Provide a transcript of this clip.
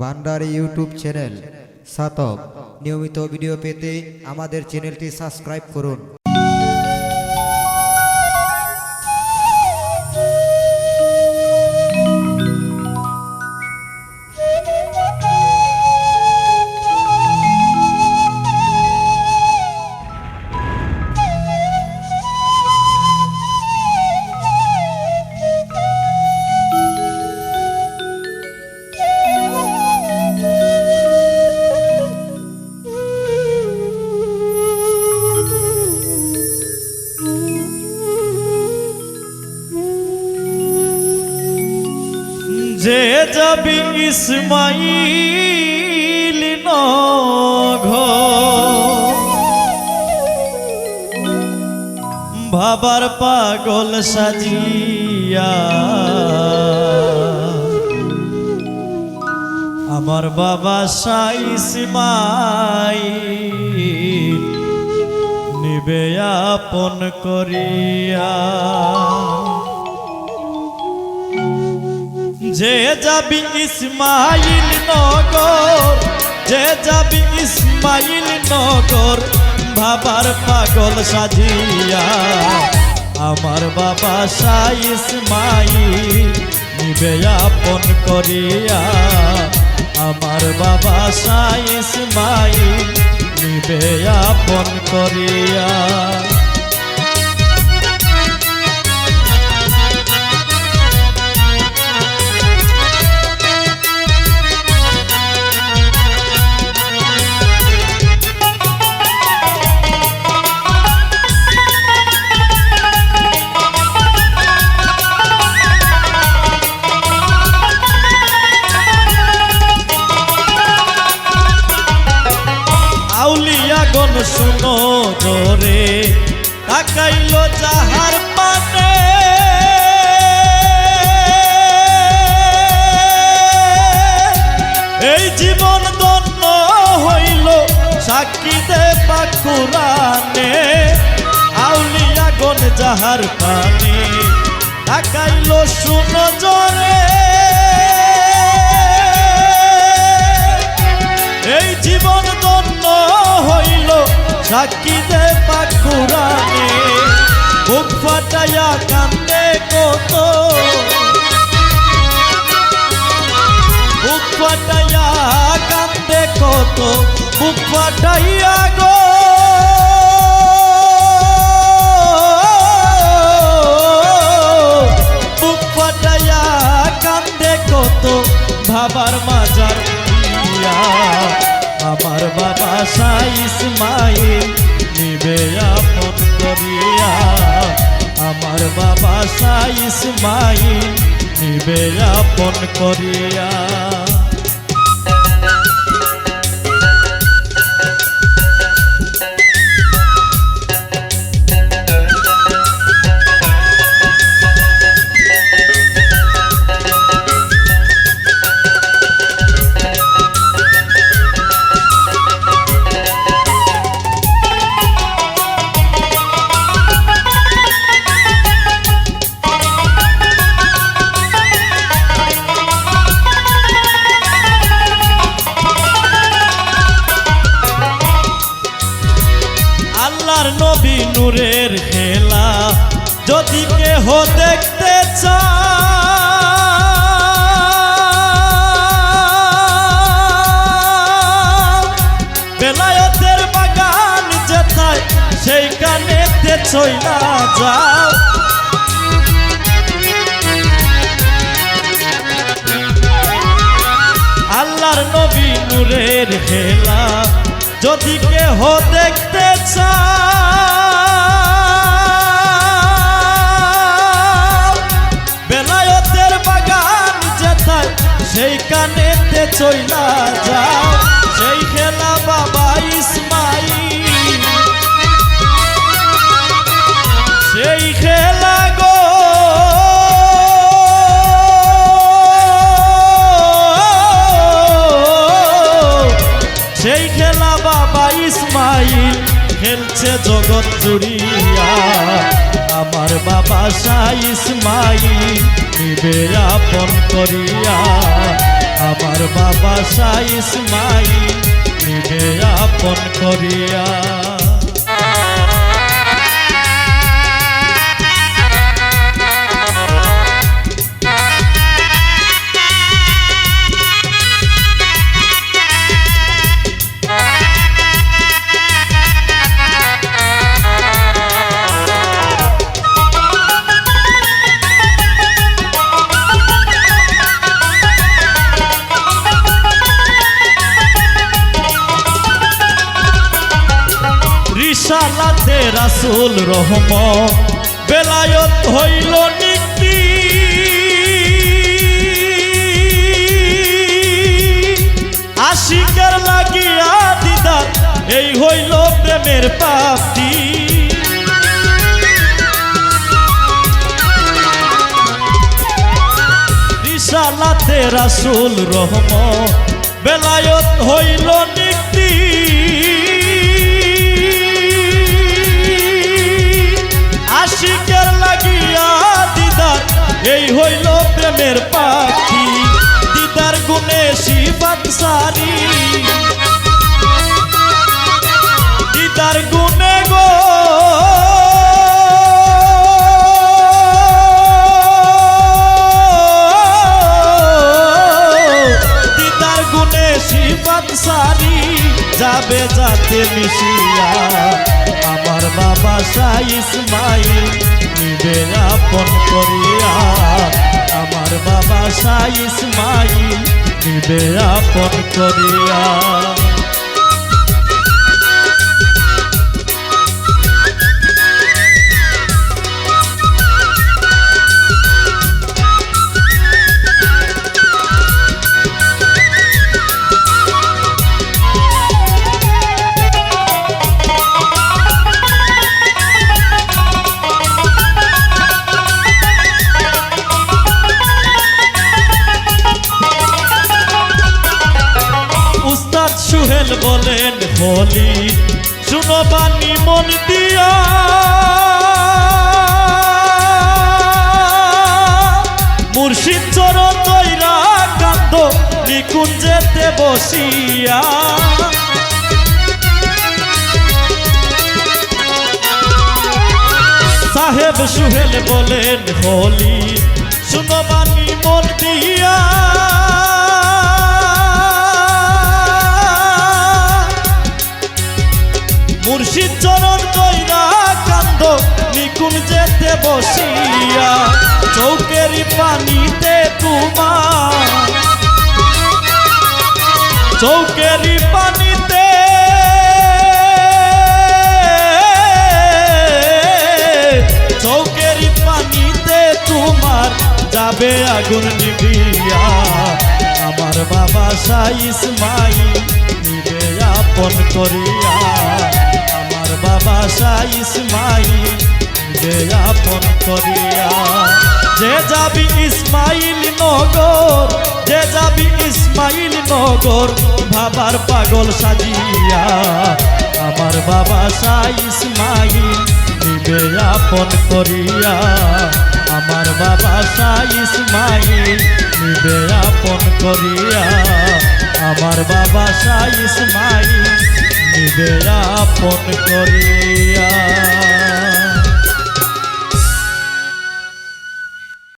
ভান্ডারি YouTube channel সাতক। নিয়মিত video পেতে আমাদের চ্যানেলটি সাবস্ক্রাইব করুন। যাবি ইসমাইল নঘ বাবার পাগল সাজিয়া আমার বাবা সাই ইসমাইল নিবে আপন করিয়া যে যাবি ইসমাইল নগর, যে যাবি ইসমাইল নগর, বাবার পাগল সাজিয়া। আমার বাবা সাই ইসমাইল নিবে আপন করিয়া। আমার বাবা সাই ইসমাইল নিবে আপন করিয়া। শুনো জোরে যাহার পানে। এই জীবন দন্য হইল সাক্ষী দে পাকুরানে আউলিয়া গন যাহার পানে। তাকাইল শুনো জোরে সাক্ষী দে পাখুরানে বুক ফাটাইয়া কান্দে কত। বুক ফাটাইয়া কান্দে কত, বুক ফাটাইয়া গো। বুক ফাটাইয়া কান্দে কত, ভাবার মাজার আমার বাবা সাই ইসমাইল। নিবে আপন করিয়া দেখতে চায় বেলায়তের বাগান যেথায়, সেইখানেতে চইলা যাও। আল্লাহর নবী নূরের খেলা যদি কেহ দেখতে চাও যেথায় সেইখানেতে চইলা যাও, সেই খেলা বাবা ইসমাইল। সেই খেলা গো। সেই খেলা বাবা ইসমাইল, খেলছে জগৎ জুড়িয়া। আমার বাবা শাহ ইসমাইল। নিবে আপন করিয়া। আমার বাবা সাইস মাই নিবে আপন করিয়া। রিসালাতে রাসুল রহম বেলায়ত হইল নিক্তি আশিকার লাগিয়া দিদার, এই হইল প্রেমের পাপটি। রিসালাতে রাসুল রহম বেলায়ত হইল নিক্তি আশিকের লাগিয়া দিদার, এই হইল প্রেমের পাখি। দিদার গুণে শিবাত সারি। দিদার গুণে গো। দিদার গুণে শিবাত সারি, যাবে যাতে মিশিয়া আমার বাবা শাহ ইসমাইল নিবে আপন করিয়া। আমার বাবা শাহ ইসমাইল নিবে আপন করিয়া। সুহেল বলেন হলি। শুনো বাণী মন দিয়া। মুর্শিদ চরণ দৈরা কান্দ নিকুঞ্জেতে বসিয়া। সাহেব সুহেল বলেন হলি। মুর্শিদ চরণ দইরা কান্দ নিকুন যেতে বসিয়া, চৌকেরি পানিতে তোমার। চৌকেরি পানিতে চৌকেরি পানিতে তোমার যাবে আগুন নিবিয়া আমার বাবা শাহ মাই নিবে আপন করিয়া বাবা শাহ ইসমাইল নিবে আপন করিয়া। যে যাবি ইসমাইল নগর, যে যাবি ইসমাইল নগর ভাবার পাগল সাজিয়া। আমার বাবা শাহ ইসমাইল, নিবে আপন করিয়া। আমার বাবা শাহ ইসমাইল, নিবে আপন করিয়া। আমার বাবা শাহ ইসমাইল নিবে আপন করিয়া